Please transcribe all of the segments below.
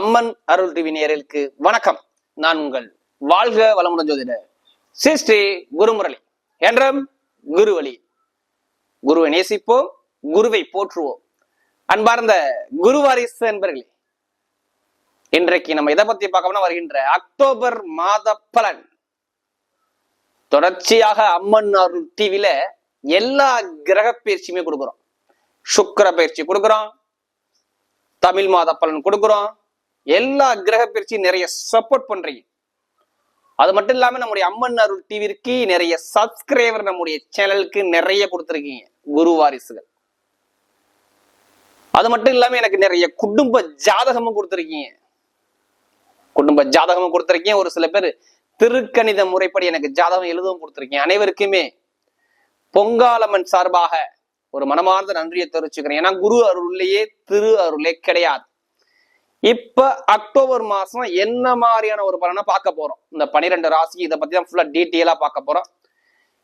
அம்மன் அருள் TV நேரலுக்கு வணக்கம். நான் உங்கள் வாழ்க வளமுடன் ஜோதிடர் ஸ்ரீ ஸ்ரீ குருமுரளி. என்றும் குருவழி. குருவை நேசிப்போம் குருவை போற்றுவோம். அன்பார்ந்த குருவாரிசு என்பர்களே இன்றைக்கு நம்ம எதை பத்தி பார்க்கணும்னா வருகின்ற அக்டோபர் மாத பலன். தொடர்ச்சியாக அம்மன் அருள் டிவில எல்லா கிரக பயிற்சியுமே கொடுக்குறோம். சுக்கர பயிற்சி கொடுக்குறோம். தமிழ் மாத பலன் கொடுக்குறோம். எல்லா கிரக பயிற்சியும் நிறைய சப்போர்ட் பண்றீங்க. அது மட்டும் இல்லாம நம்முடைய அம்மன் அருள் டிவிக்கு நிறைய சப்ஸ்கிரைபர் நம்முடைய சேனலுக்கு நிறைய கொடுத்துருக்கீங்க. குரு வாரிசுகள். அது மட்டும் இல்லாம எனக்கு நிறைய குடும்ப ஜாதகமும் கொடுத்துருக்கீங்க. குடும்ப ஜாதகமும் கொடுத்துருக்கீங்க. ஒரு சில பேர் திருக்கணித முறைப்படி எனக்கு ஜாதகம் எழுதவும் கொடுத்துருக்கீங்க. அனைவருக்குமே பொங்காலம்மன் சார்பாக ஒரு மனமார்ந்த நன்றியை தெரிவிச்சுக்கிறேன். ஏன்னா குரு அருள்லேயே திரு அருளே கிடையாது. இப்ப அக்டோபர் மாசம் என்ன மாதிரியான ஒரு பலனை பார்க்க போறோம்? இந்த பனிரெண்டு ராசி இதை பத்தி தான் ஃபுல்லா டீட்டெயிலா பார்க்க போறோம்.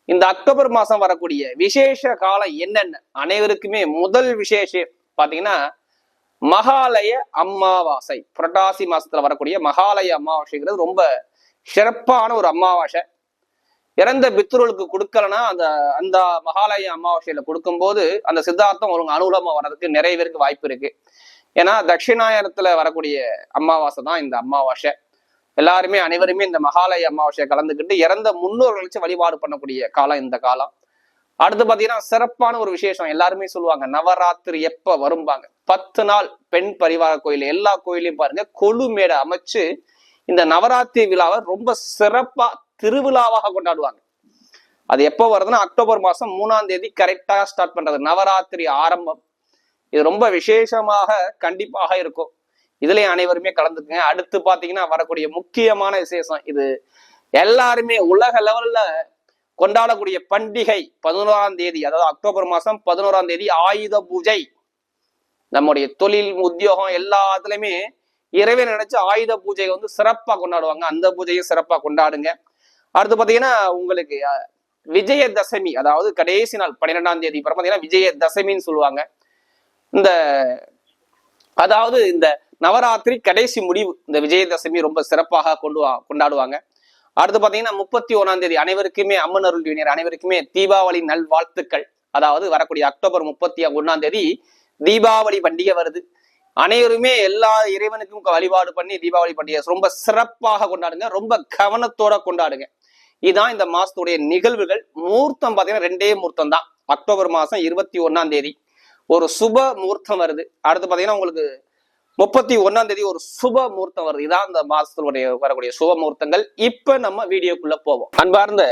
இந்த அக்டோபர் மாசம் வரக்கூடிய விசேஷ காலம் என்னென்ன? அனைவருக்குமே முதல் விசேஷம் பாத்தீங்கன்னா மகாலய அமாவாசை புரட்டாசி மாசத்துல வரக்கூடிய மகாலய அமாவாசைங்கிறது ரொம்ப சிறப்பான ஒரு அமாவாசை இறந்த பித்ருளுக்கு கொடுக்கலன்னா அந்த அந்த மகாலய அமாவாசையில கொடுக்கும்போது அந்த சித்தார்த்தம் ஒரு அனுகூலமா வர்றதுக்கு நிறைய பேருக்கு வாய்ப்பு இருக்கு. ஏன்னா தட்சிணாயனத்துல வரக்கூடிய அமாவாசை தான் இந்த அமாவாசை எல்லாருமே அனைவருமே இந்த மகாலய அமாவாசையை கலந்துக்கிட்டு இறந்த முன்னோர்கள் வச்சு வழிபாடு பண்ணக்கூடிய காலம் இந்த காலம். அடுத்து பாத்தீங்கன்னா சிறப்பான ஒரு விசேஷம் எல்லாருமே சொல்லுவாங்க. நவராத்திரி எப்ப வரும்பாங்க. பத்து நாள் பெண் பரிவார கோயில். எல்லா கோயிலையும் பாருங்க. கொழு மேடை அமைச்சு இந்த நவராத்திரி விழாவை ரொம்ப சிறப்பா திருவிழாவாக கொண்டாடுவாங்க. அது எப்போ வருதுன்னா அக்டோபர் மாசம் மூணாம் தேதி கரெக்டா ஸ்டார்ட் பண்றது. நவராத்திரி ஆரம்பம். இது ரொம்ப விசேஷமாக கண்டிப்பாக இருக்கும். இதுலயும் அனைவருமே கலந்துக்குங்க. அடுத்து பாத்தீங்கன்னா வரக்கூடிய முக்கியமான விசேஷம் இது. எல்லாருமே உலக லெவல்ல கொண்டாடக்கூடிய பண்டிகை பதினோராம் தேதி அதாவது அக்டோபர் மாசம் பதினோராம் தேதி ஆயுத பூஜை. நம்முடைய தொழில் உத்தியோகம் எல்லாத்துலயுமே இறைவன் நினைச்சு ஆயுத பூஜையை வந்து சிறப்பா கொண்டாடுவாங்க. அந்த பூஜையும் சிறப்பா கொண்டாடுங்க. அடுத்து பாத்தீங்கன்னா உங்களுக்கு விஜயதசமி அதாவது கடைசி நாள் பன்னிரெண்டாம் தேதி அப்புறம் பாத்தீங்கன்னா விஜயதசமின்னு சொல்லுவாங்க. இந்த அதாவது இந்த நவராத்திரி கடைசி முடிவு இந்த விஜயதசமி ரொம்ப சிறப்பாக கொண்டு வா- கொண்டாடுவாங்க. அடுத்து பார்த்தீங்கன்னா முப்பத்தி ஒண்ணாம் தேதி அனைவருக்குமே அம்மன் அருள் வினர் அனைவருக்குமே தீபாவளி நல் வாழ்த்துக்கள் அதாவது வரக்கூடிய அக்டோபர் முப்பத்தி ஒன்றாம் தேதி தீபாவளி பண்டிகை வருது. அனைவருமே எல்லா இறைவனுக்கும் வழிபாடு பண்ணி தீபாவளி பண்டிகை ரொம்ப சிறப்பாக கொண்டாடுங்க ரொம்ப கவனத்தோட கொண்டாடுங்க. இதுதான் இந்த மாசத்துடைய நிகழ்வுகள். முகூர்த்தம் பார்த்தீங்கன்னா ரெண்டே முகூர்த்தம் தான். அக்டோபர் மாசம் இருபத்தி ஒன்னாம் தேதி. ஒரு சுப முகூர்த்தம் வருது. அடுத்து பாத்தீங்கன்னா உங்களுக்கு முப்பத்தி ஒண்ணாம் தேதி ஒரு சுப முகூர்த்தம் வருது. இதான் அந்த மாசத்துடைய வரக்கூடிய சுப முகூர்த்தங்கள் இப்ப நம்ம வீடியோக்குள்ள போவோம். அன்பார்ந்த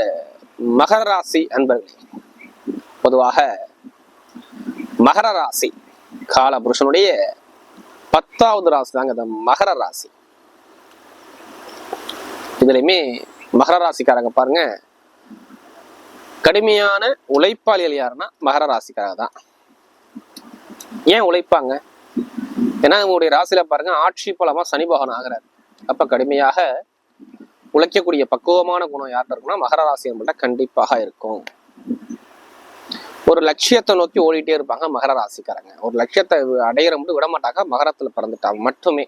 மகர ராசி அன்பர்களே பொதுவாக மகர ராசி கால புருஷனுடைய பத்தாவது ராசி தாங்க இந்த மகர ராசி. இதுலயுமே மகர ராசிக்காரங்க பாருங்க. கடுமையான உழைப்பாளிகள் யாருன்னா மகர ராசிக்காரங்க தான். ஏன் உழைப்பாங்க? ஏன்னா உங்களுடைய ராசியில பாருங்க ஆட்சி பலமா சனி பகவான் ஆகிறார். அப்ப கடுமையாக உழைக்கக்கூடிய பக்குவமான குணம் யார்கிட்ட இருக்குன்னா மகர ராசி நம்மள்ட்ட கண்டிப்பாக இருக்கும். ஒரு லட்சியத்தை நோக்கி ஓடிட்டே இருப்பாங்க மகர ராசிக்காரங்க. ஒரு லட்சியத்தை அடையிற மட்டும் விட மாட்டாங்க மகரத்துல பிறந்துட்டாங்க மட்டுமே.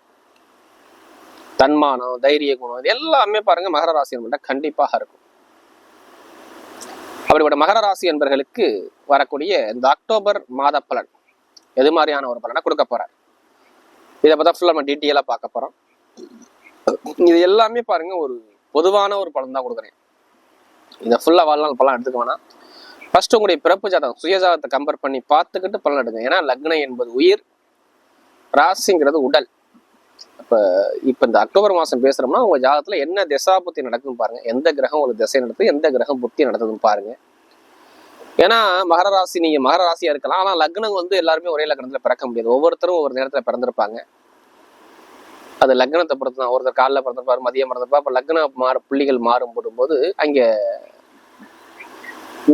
தன்மானம் தைரிய குணம் இது எல்லாமே பாருங்க மகர ராசி நம்மள்ட்ட கண்டிப்பாக இருக்கும். அப்படிப்பட்ட மகர ராசி என்பர்களுக்கு வரக்கூடிய இந்த அக்டோபர் மாத பலன். எது மாதிரியான ஒரு பலனை கொடுக்க போறார்? இதை பார்த்தா ஃபுல்லாக நம்ம டீட்டெயிலாக பார்க்க போறோம். இது எல்லாமே பாருங்க ஒரு பொதுவான ஒரு பலன் தான் கொடுக்குறேன். இதை ஃபுல்லாக வாழ்நாள் பலன் எடுத்துக்க வேணாம். ஃபர்ஸ்ட் உங்களுடைய பிறப்பு ஜாதகம் சுயஜாதகத்தை கம்பேர் பண்ணி பார்த்துக்கிட்டு பலன் எடுங்க. ஏன்னா லக்னம் என்பது உயிர் ராசிங்கிறது உடல். இப்போ இப்போ இந்த அக்டோபர் மாதம் பேசுகிறோம்னா உங்கள் ஜாதகத்தில் என்ன திசா புத்தி நடக்குதுன்னு பாருங்கள் எந்த கிரகம் ஒரு திசை நடத்துது எந்த கிரகம் புத்தி நடத்துதுன்னு பாருங்கள் ஏன்னா மகர ராசி நீங்க மகர ராசியா இருக்கலாம். ஆனா லக்னம் வந்து எல்லாருமே ஒரே லக்னத்துல பிறக்க முடியாது. ஒவ்வொருத்தரும் ஒவ்வொரு நேரத்துல பிறந்திருப்பாங்க. அது லக்னத்தை பொறுத்து தான் ஒருத்தர் காலைல பிறந்திருப்பாரு மதியம் பிறந்திருப்பா அப்ப லக்ன மாறு புள்ளிகள் மாறுபடும் போது அங்க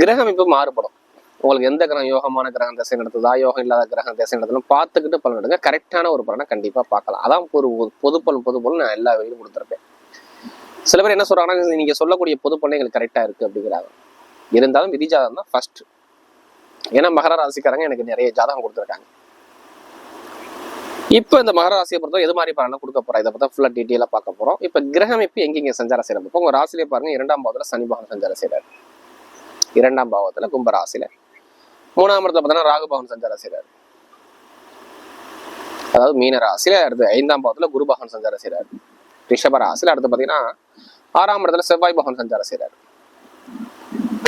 கிரகம் மாறுபடும். உங்களுக்கு எந்த கிரகம் யோகமான கிரகம் திசை நடத்துதா யோகம் இல்லாத கிரகம் திசை நடத்தணும் பார்த்துக்கிட்டு பலன் எடுங்க. கரெக்டான ஒரு பலனை கண்டிப்பா பார்க்கலாம். அதான் ஒரு பொது பலன் பொது பலன் நான் எல்லா வகையிலும் கொடுத்துருப்பேன். சில பேர் என்ன சொல்றாங்கன்னா நீங்க சொல்லக்கூடிய பொது பலன் எங்களுக்கு கரெக்டா இருக்கு அப்படிங்கிறாங்க. இருந்தாலும் விதி ஜாதகம் தான் ஃபர்ஸ்ட் ஏன்னா மகர ராசிக்காரங்க எனக்கு நிறைய ஜாதகம் கொடுத்துருக்காங்க. இப்போ இந்த மகர ராசியை பொறுத்தவரை எது மாதிரி பலனை கொடுக்க போறோம் இதை பத்தி ஃபுல்லா டீட்டெயிலாக பார்க்க போறோம். இப்போ கிரகம் இப்போ எங்கெங்க சஞ்சாரம் செய்யறது இப்போ உங்க ராசியிலே பாருங்க இரண்டாம் பாவத்தில் சனி பகவான் சஞ்சாரம் செய்கிறார் இரண்டாம் பாவத்துல கும்ப ராசியில மூணாம் இடத்துல பார்த்தோன்னா ராகு பகவான் சஞ்சாரம் செய்கிறார் அதாவது மீன ராசியில அடுத்து ஐந்தாம் பாவத்தில் குரு பகவான் சஞ்சாரம் செய்கிறார் ரிஷப ராசியில் அடுத்து பாத்தீங்கன்னா ஆறாம் இடத்துல செவ்வாய் பகவான் சஞ்சாரம் செய்கிறார்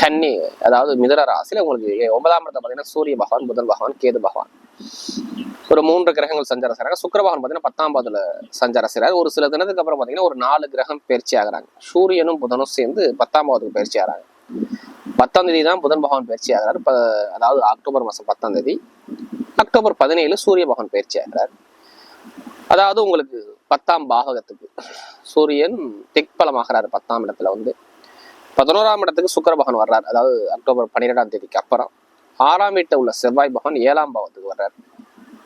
கன்னி அதாவது மிதர ராசியில உங்களுக்கு ஒன்பதாம் இடத்துல பாத்தீங்கன்னா சூரிய பகவான் புதன் பகவான் கேது பகவான். ஒரு மூன்று கிரகங்கள் சஞ்சாரம் செய்கிறாங்க சுக்கர பகவான் பாத்தீங்கன்னா பத்தாம் பாவத்துல சஞ்சாரம் செய்றாரு. ஒரு சில தினத்துக்கு அப்புறம் பாத்தீங்கன்னா ஒரு நாலு கிரகம் பயிற்சி ஆகுறாங்க. சூரியனும் புதனும் சேர்ந்து பத்தாம் பாவத்துக்கு பயிற்சி ஆகுறாங்க. பத்தாம் தேதி தான் புதன் பகவான் பயிற்சி ஆகிறார். அதாவது அக்டோபர் மாதம் பத்தாம் தேதி. அக்டோபர் பதினேழு சூரிய பகவான் பயிற்சி ஆகிறார். அதாவது உங்களுக்கு பத்தாம் பாகத்துக்கு சூரியன் திக்பலமாகிறார் பத்தாம் இடத்துல வந்து. பதினோராம் இடத்துக்கு சுக்கர பகவான் வர்றார். அதாவது அக்டோபர் பன்னிரெண்டாம் தேதிக்கு அப்புறம். ஆறாம் வீட்டில் உள்ள செவ்வாய் பகவான் ஏழாம் பாவத்துக்கு வர்றார்.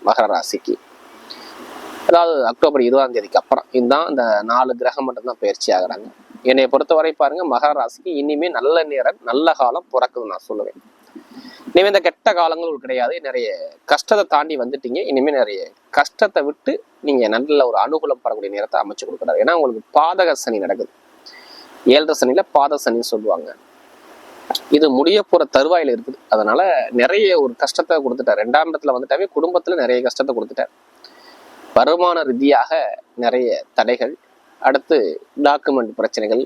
மகர ராசிக்கு. அதாவது அக்டோபர் இருபதாம் தேதிக்கு அப்புறம். இதுதான் இந்த நாலு கிரகம் மட்டும்தான் பயிற்சி ஆகுறாங்க. என்னை பொறுத்தவரை பாருங்க மகர ராசிக்கு இனிமே நல்ல நேரம் நல்ல காலம் பிறக்குது நான் சொல்லுவேன். இனிமே இந்த கெட்ட காலங்கள் கிடையாது. நிறைய கஷ்டத்தை தாண்டி வந்துட்டீங்க. இனிமே நிறைய கஷ்டத்தை விட்டு நீங்க நல்ல ஒரு அனுகூலம் பெறக்கூடிய நேரத்தை அமைச்சு கொடுக்குறாரு. ஏன்னா உங்களுக்கு பாதக சனி நடக்குது. ஏழரை சனியில பாத சனின்னு சொல்லுவாங்க. இது முடிய போற தருவாயில இருக்குது. அதனால நிறைய ஒரு கஷ்டத்தை கொடுத்துட்டார். ரெண்டாம் இடத்துல வந்துட்டாவே குடும்பத்துல நிறைய கஷ்டத்தை கொடுத்துட்டார். வருமான ரீதியாக நிறைய தடைகள் அடுத்து டாக்குமெண்ட் பிரச்சனைகள்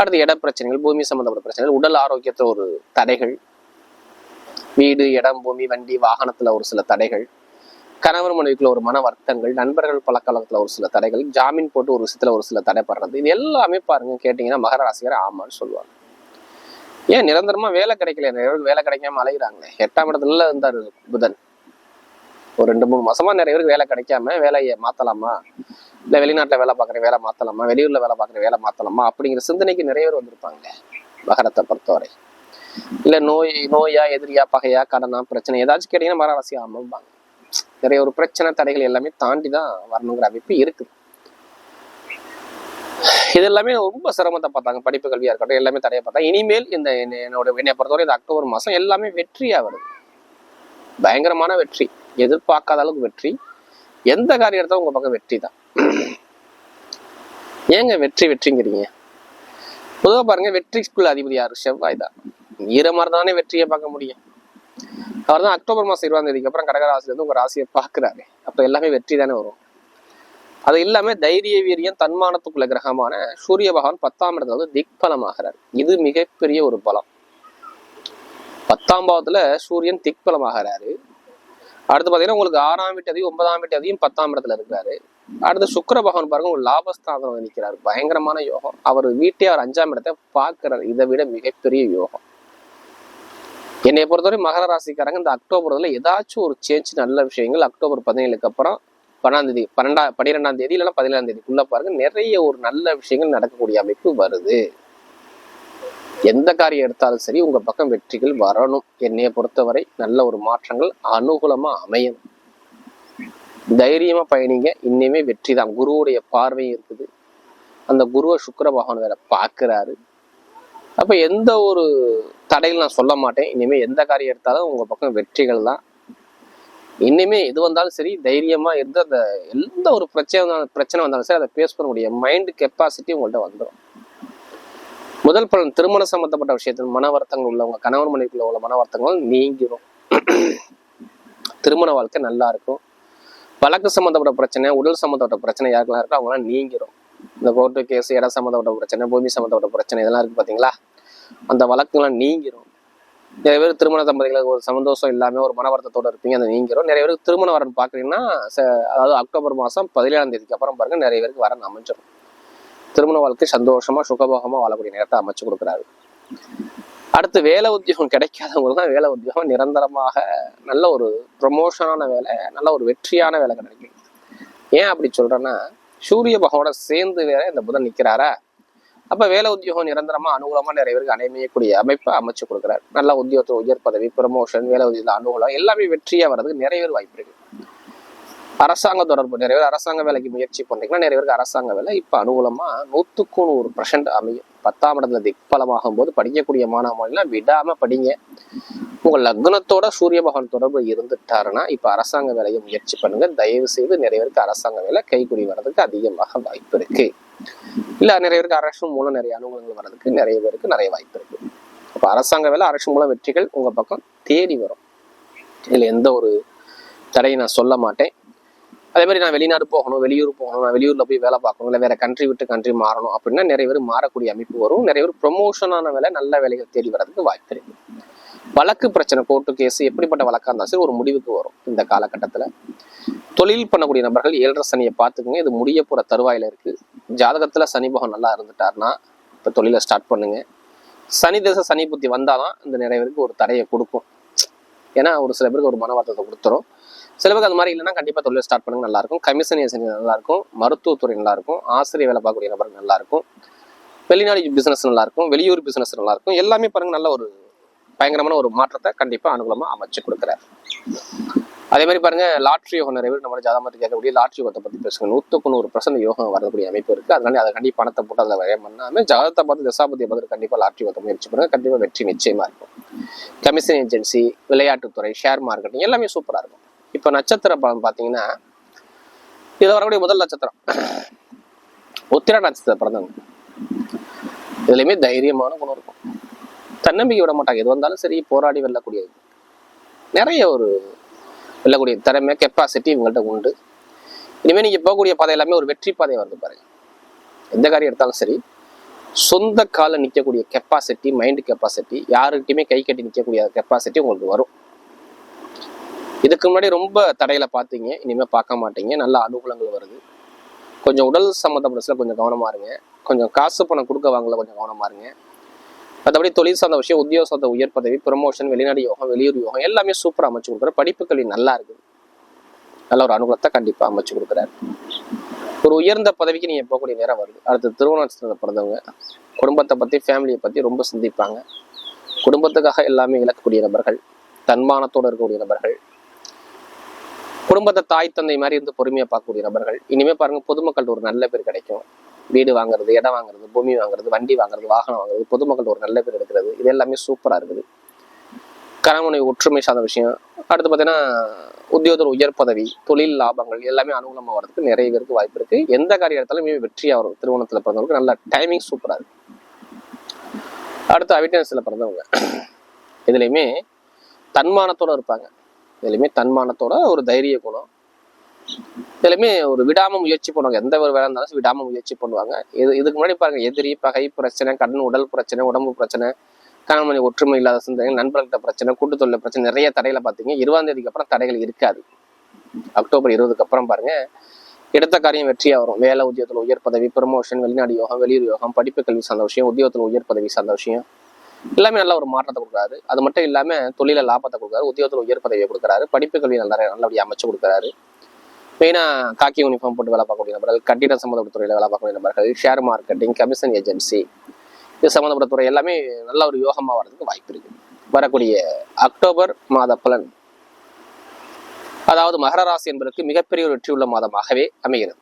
அடுத்து இட பிரச்சனைகள் பூமி சம்பந்தப்பட்ட பிரச்சனைகள் உடல் ஆரோக்கியத்தில் ஒரு தடைகள் வீடு இடம் பூமி வண்டி வாகனத்துல ஒரு சில தடைகள் கணவர் மனைவிக்குள்ள ஒரு மன வருத்தங்கள் நண்பர்கள் பழக்கவழக்கத்துல ஒரு சில தடைகள் ஜாமீன் போட்டு ஒரு விஷயத்துல ஒரு சில தடைப்படுறது இது எல்லாமே பாருங்க கேட்டீங்கன்னா மகர ராசிகர் ஆமான்னு சொல்லுவாங்க. ஏன் நிரந்தரமா வேலை கிடைக்கல? நிறைய பேருக்கு வேலை கிடைக்காம அலைகிறாங்களே எட்டாம் இடத்துல இருந்தாரு புதன். ஒரு ரெண்டு மூணு மாசமா நிறைய பேருக்கு வேலை கிடைக்காம வேலையை மாத்தலாமா? இல்ல வெளிநாட்டுல வேலை பார்க்குற வேலை மாத்தலாமா? வெளியூர்ல வேலை பார்க்குற வேலை மாத்தலாமா? அப்படிங்கிற சிந்தனைக்கு நிறைய பேர் வந்திருப்பாங்க மகரத்தை பொறுத்தவரை. இல்ல நோய் நோயா எதிரியா பகையா கடனா பிரச்சனை ஏதாச்சும் கேட்டீங்கன்னா மகர ஆமாம்பாங்க. நிறைய ஒரு பிரச்சனை தடைகள் எல்லாமே தாண்டி தான் வரணுங்கிற அமைப்பு இருக்குது இது எல்லாமே ரொம்ப சிரமத்தை பார்த்தாங்க. படிப்பு கல்வியா இருக்கட்டும் எல்லாமே தடையை பார்த்தாங்க இனிமேல் இந்த என்ன- என்னோட என்னை பொறுத்தவரை இந்த அக்டோபர் மாசம் எல்லாமே வெற்றியா வருது. பயங்கரமான வெற்றி. எதிர்பார்க்காத அளவுக்கு வெற்றி. எந்த காரியத்தை உங்கள் உங்க பக்கம் வெற்றி தான். ஏங்க வெற்றி வெற்றிங்கிறீங்க? பொதுவா பாருங்க வெற்றிக்குள்ள அதிபதி யார் செவ்வாய் தான் ஈரமாக தானே வெற்றியை பார்க்க முடியும். அவர் தான் அக்டோபர் மாதம் இருபதாம் தேதிக்கு அப்புறம் கடகராசில வந்து உங்க ராசியை பாக்குறாரு அப்ப எல்லாமே வெற்றி தானே வரும். அது இல்லாமல் தைரிய வீரியம் தன்மானத்துக்குள்ள கிரகமான சூரிய பகவான் பத்தாம் இடத்துல வந்து திக்பலமாகிறார். இது மிகப்பெரிய ஒரு பலம். பத்தாம் பாவத்துல சூரியன் திக்பலமாகிறாரு. அடுத்து பாத்தீங்கன்னா உங்களுக்கு ஆறாம் வீட்டு அதிகம் ஒன்பதாம் வீட்டு அதிகம் பத்தாம் இடத்துல இருக்கிறாரு. அடுத்து சுக்கர பகவான் பாருங்க ஒரு லாபஸ்தானம் நிற்கிறார் பயங்கரமான யோகம். அவர் வீட்டே அவர் அஞ்சாம் இடத்தை பார்க்கிறார். இதை விட மிகப்பெரிய யோகம். என்னை பொறுத்தவரை மகர ராசிக்காரங்க இந்த அக்டோபர்ல ஏதாச்சும் ஒரு சேஞ்ச் நல்ல விஷயங்கள் அக்டோபர் பதினேழுக்கு அப்புறம் பன்னெண்டாம் தேதி பன்னெண்டா பன்னிரெண்டாம் தேதி இல்லைன்னா பதினேழாம் தேதிக்குள்ள பாருங்க நிறைய ஒரு நல்ல விஷயங்கள் நடக்கக்கூடிய அமைப்பு வருது. எந்த காரியம் எடுத்தாலும் சரி உங்க பக்கம் வெற்றிகள் வரணும். என்னைய பொறுத்தவரை நல்ல ஒரு மாற்றங்கள் அனுகூலமா அமையும். தைரியமா பயணிங்க இன்னுமே வெற்றி தான் குருவுடைய பார்வையும் இருக்குது. அந்த குருவை சுக்கர பகவான் வேற பார்க்கிறாரு. அப்போ எந்த ஒரு தடைகள் நான் சொல்ல மாட்டேன். இனிமேல் எந்த காரியம் எடுத்தாலும் உங்கள் பக்கம் வெற்றிகள் தான். இனிமே எது வந்தாலும் சரி தைரியமா இருந்து அந்த எந்த ஒரு பிரச்சனை பிரச்சனை வந்தாலும் சரி அதை பேஸ் பண்ண முடியும் மைண்ட் கெப்பாசிட்டி உங்கள்கிட்ட வந்துடும் முதல் பலன் திருமண சம்பந்தப்பட்ட விஷயத்தில் மன வருத்தங்கள் உள்ளவங்க கணவன் மனைவிக்குள்ள உள்ள மன வருத்தங்கள் நீங்கிரும். திருமண வாழ்க்கை நல்லா இருக்கும். வழக்கு சம்மந்தப்பட்ட பிரச்சனை உடல் சம்மந்தப்பட்ட பிரச்சனை யாருக்கெல்லாம் இருக்கோ அவங்களாம் நீங்கிரும். இந்த கோர்ட்டு கேஸ் இடம் சம்மந்தப்பட்ட பிரச்சனை பூமி சம்மந்தப்பட்ட பிரச்சனை இதெல்லாம் இருக்கு பார்த்தீங்களா அந்த வழக்குலாம் நீங்கிரும். நிறைய பேர் திருமண தம்பதிகளுக்கு ஒரு சந்தோஷம் இல்லாம ஒரு மனவரத்தத்தோடு இருப்பீங்க அதை நீங்கிரும். நிறைய பேருக்கு திருமண வரன் பாக்குறீங்கன்னா அதாவது அக்டோபர் மாசம் பதினேழாம் தேதிக்கு அப்புறம் பாருங்க நிறைய பேருக்கு வரன் அமைஞ்சிடும் திருமண வாழ்க்கை சந்தோஷமா சுகபோகமா வாழக்கூடிய நேரத்தை அமைச்சு கொடுக்குறாரு. அடுத்து வேலை உத்தியோகம் கிடைக்காதவங்களுக்கு தான் வேலை உத்தியோகம் நிரந்தரமாக நல்ல ஒரு ப்ரொமோஷனான வேலை நல்ல ஒரு வெற்றியான வேலை கிடைக்கும். ஏன் அப்படி சொல்றேன்னா சூரிய பகவானோட சேர்ந்து வேற இந்த புதன் நிக்கிறாரா? அப்ப வேலை உத்தியோகம் நிரந்தரமா அனுகூலமா நிறைய பேருக்கு அமையக்கூடிய அமைப்பை அமைச்சு கொடுக்குறாரு. நல்ல உத்தியோகத்தை உயர் பதவி ப்ரமோஷன் வேலை உத்தியோகத்தில் அனுகூலம் எல்லாமே வெற்றியா வர்றதுக்கு நிறைய பேர் வாய்ப்பு இருக்கு. அரசாங்க தொடர்பு நிறைய பேர் அரசாங்க வேலைக்கு முயற்சி பண்றீங்கன்னா நிறைய பேருக்கு அரசாங்க வேலை இப்ப அனுகூலமா நூத்துக்கு நூறு பர்சன்ட் அமையும். பத்தாம் இடத்துல திக்பலமாகும் போது படிக்கக்கூடிய மாணவ விடாம படிங்க. உங்க லக்னத்தோட சூரிய பகவான் தொடர்பு இருந்துட்டாருன்னா இப்ப அரசாங்க வேலையை முயற்சி பண்ணுங்க. தயவு செய்து நிறைய பேருக்கு அரசாங்க வேலை கைக்குடி வர்றதுக்கு அதிகமாக வாய்ப்பு இருக்கு. இல்ல நிறைய பேருக்கு அரசு மூலம் நிறைய அனுகூலங்கள் வர்றதுக்கு நிறைய பேருக்கு நிறைய வாய்ப்பு இருக்கு. அப்ப அரசாங்க வேலை அரசு மூலம் வெற்றிகள் உங்க பக்கம் தேடி வரும். இதுல எந்த ஒரு தடையை நான் சொல்ல மாட்டேன். அதே மாதிரி நான் வெளிநாடு போகணும் வெளியூர் போகணும் நான் வெளியூர்ல போய் வேலை பார்க்கணும் இல்லை வேற கண்ட்ரி விட்டு கண்ட்ரி மாறணும் அப்படின்னா நிறைய பேர் மாறக்கூடிய அமைப்பு வரும். நிறைய பேர் ப்ரொமோஷனான வேலை நல்ல வேலைகள் தேடி வர்றதுக்கு வாய்ப்பு இருக்கு. வழக்கு பிரச்சனை கோர்ட்டு கேஸ் எப்படிப்பட்ட வழக்காக இருந்தாலும் சரி ஒரு முடிவுக்கு வரும் இந்த காலகட்டத்தில். தொழில் பண்ணக்கூடிய நபர்கள் ஏழரை சனியை பார்த்துக்குங்க. இது முடிய போகிற தருவாயில இருக்குது ஜாதகத்தில் சனி பகவான் நல்லா இருந்துட்டார்னா இப்போ தொழிலை ஸ்டார்ட் பண்ணுங்க. சனி திசை சனி புத்தி வந்தால் தான் இந்த நிறைய பேருக்கு ஒரு தடையை கொடுக்கும். ஏன்னா ஒரு சில பேருக்கு ஒரு மனவாத்தத்தை கொடுத்துரும். சில பேருக்கு அந்த மாதிரி இல்லைன்னா கண்டிப்பாக தொழில் ஸ்டார்ட் பண்ணுங்க நல்லாயிருக்கும் கமிஷன் ஏசனி மருத்துவத்துறை நல்லா இருக்கும் ஆசிரியர் வேலை பார்க்கக்கூடிய நபர்கள் நல்லாயிருக்கும் வெளிநாடு பிஸ்னஸ் நல்லாயிருக்கும் வெளியூர் பிஸ்னஸ் நல்லாயிருக்கும் எல்லாமே பாருங்க நல்ல ஒரு பயங்கரமான ஒரு மாற்றத்தை கண்டிப்பா அனுகூலமா அமைச்சு கொடுக்குறாரு. அதே மாதிரி பாருங்க லாட்ரி யோகம் நிறைய பேர் நம்ம ஜாதகம் கேட்கக்கூடிய லாட்ரி யோகத்தை பத்தி பேசுங்க. நூத்துக்கு நூறு பர்சன்ட் யோகம் வரக்கூடிய அமைப்பு இருக்கு. அதனால அதை கண்டிப்பா பணத்தை போட்டு அதில் வரைய பண்ணாம ஜாதகத்தை பார்த்து தசாபதியை பார்த்து கண்டிப்பா லாட்ரி யோகத்தை முயற்சி பண்ணுங்க. கண்டிப்பா வெற்றி நிச்சயமா இருக்கும். கமிஷன் ஏஜென்சி விளையாட்டுத்துறை ஷேர் மார்க்கெட்டிங் எல்லாமே சூப்பரா இருக்கும். இப்போ நட்சத்திர பலன் பார்த்தீங்கன்னா இது வரக்கூடிய முதல் நட்சத்திரம் உத்திர நட்சத்திர பிறந்தவங்க இதுலயுமே தைரியமான குணம் இருக்கும். தன்னம்பிக்கை விட மாட்டாங்க. எது வந்தாலும் சரி போராடி வெல்லக்கூடியது நிறைய ஒரு வெல்லக்கூடிய திறமை கெப்பாசிட்டி இவங்கள்ட்ட உண்டு. இனிமேல் நீங்கள் போகக்கூடிய பாதை எல்லாமே ஒரு வெற்றி பாதை வருது பாருங்க. எந்த காரியம் எடுத்தாலும் சரி சொந்த கால நிற்கக்கூடிய கெப்பாசிட்டி மைண்ட் கெப்பாசிட்டி யாருக்கிட்டையுமே கை கட்டி நிற்கக்கூடிய கெப்பாசிட்டி உங்களுக்கு வரும். இதுக்கு முன்னாடி ரொம்ப தடையில பார்த்தீங்க இனிமேல் பார்க்க மாட்டீங்க. நல்ல அனுகூலங்கள் வருது. கொஞ்சம் உடல் சம்மந்தப்பட்ட சில கொஞ்சம் கவனமா இருங்க. கொஞ்சம் காசு பணம் கொடுக்க வாங்கல கொஞ்சம் கவனமா இருங்க. மற்றபடி தொழில் சார்ந்த விஷயம் உத்தியோக சார்ந்த உயர் பதவி ப்ரொமோஷன் வெளிநாடு யோகம் வெளியூர் யோகம் எல்லாமே சூப்பரா அமைச்சு கொடுக்குற படிப்பு நல்லா இருக்குது. நல்ல ஒரு அனுகூலத்தை கண்டிப்பாக அமைச்சு கொடுக்குறாரு. ஒரு உயர்ந்த பதவிக்கு நீங்க போகக்கூடிய நேரம் வருது. அடுத்து திருவண்ணாமலை பிறந்தவங்க குடும்பத்தை பத்தி ஃபேமிலியை பத்தி ரொம்ப சிந்திப்பாங்க. குடும்பத்துக்காக எல்லாமே இழக்கக்கூடிய நபர்கள் தன்மானத்தோடு இருக்கக்கூடிய நபர்கள் குடும்பத்தை தாய் தந்தை மாதிரி இருந்து பொறுமையா பார்க்கக்கூடிய நபர்கள். இனிமே பாருங்க பொதுமக்கள்கிட்ட ஒரு நல்ல பேர் கிடைக்கும். வீடு வாங்குறது இடம் வாங்குறது பூமி வாங்குறது வண்டி வாங்குறது வாகனம் வாங்குறது பொதுமக்கள் ஒரு நல்ல பேர் எடுக்கிறது இது எல்லாமே சூப்பரா இருக்குது. கணவனை ஒற்றுமை சார்ந்த விஷயம். அடுத்து பார்த்தீங்கன்னா உத்தியோகத்தில் உயர் பதவி தொழில் லாபங்கள் எல்லாமே அனுகூலமாக வர்றதுக்கு நிறைய பேருக்கு வாய்ப்பு இருக்கு. எந்த காரியம் எடுத்தாலும் வெற்றியாக வரும். திருமணத்தில் பிறந்தவங்களுக்கு நல்ல டைமிங் சூப்பராக இருக்கு. அடுத்து அவிட்டன்ஸில் பிறந்தவங்க. இதுலையுமே தன்மானத்தோட இருப்பாங்க. இதுலையுமே தன்மானத்தோட ஒரு தைரிய குணம். இதுலையுமே ஒரு விடாம முயற்சி பண்ணுவாங்க. எந்த ஒரு வேலை இருந்தாலும் விடாம முயற்சி பண்ணுவாங்க. இது இதுக்கு முன்னாடி பாருங்க எதிரி பகை பிரச்சனை கடன் உடல் பிரச்சனை உடம்பு பிரச்சனை கணவன் ஒற்றுமை இல்லாத சிந்தனை நண்பர்கள்ட்ட பிரச்சனை கூட்டு பிரச்சனை நிறைய தடையில பாத்தீங்க. இருபதாம் தேதிக்கு அப்புறம் தடைகள் இருக்காது. அக்டோபர் இருபதுக்கு அப்புறம் பாருங்க எடுத்த காரியம் வெற்றியா வரும். வேலை உத்தியோகத்தில் உயர் பதவி ப்ரமோஷன் வெளிநாடு யோகம் வெளியூர் யோகம் படிப்பு கல்வி சார்ந்த விஷயம் உத்தியோகத்தில் உயர் பதவி சார்ந்த விஷயம். எல்லாமே நல்ல ஒரு மாற்றத்தை கொடுக்குறாரு. அது மட்டும் இல்லாம தொழில லாபத்தை கொடுக்குறாரு உத்தியோகத்தில் உயர் பதவியை கொடுக்குறாரு படிப்பு கல்வி நல்ல நல்லபடியாக அமைச்சு கொடுக்குறாரு. மெயினா காக்கி யூனிஃபார்ம் போட்டு வேலை பார்க்கக்கூடிய நபர்கள் கட்டிட சம்மந்தப்பட்ட துறையில் வேலை பார்க்கக்கூடிய நபர்கள் ஷேர் மார்க்கெட்டிங் கமிஷன் ஏஜென்சி இது சம்மந்தப்பட்ட துறை எல்லாமே நல்ல ஒரு யோகமா வர்றதுக்கு வாய்ப்பு இருக்கு. வரக்கூடிய அக்டோபர் மாத பலன். அதாவது மகர ராசி என்பதற்கு மிகப்பெரிய ஒரு வெற்றி உள்ள மாதமாகவே அமைகிறது.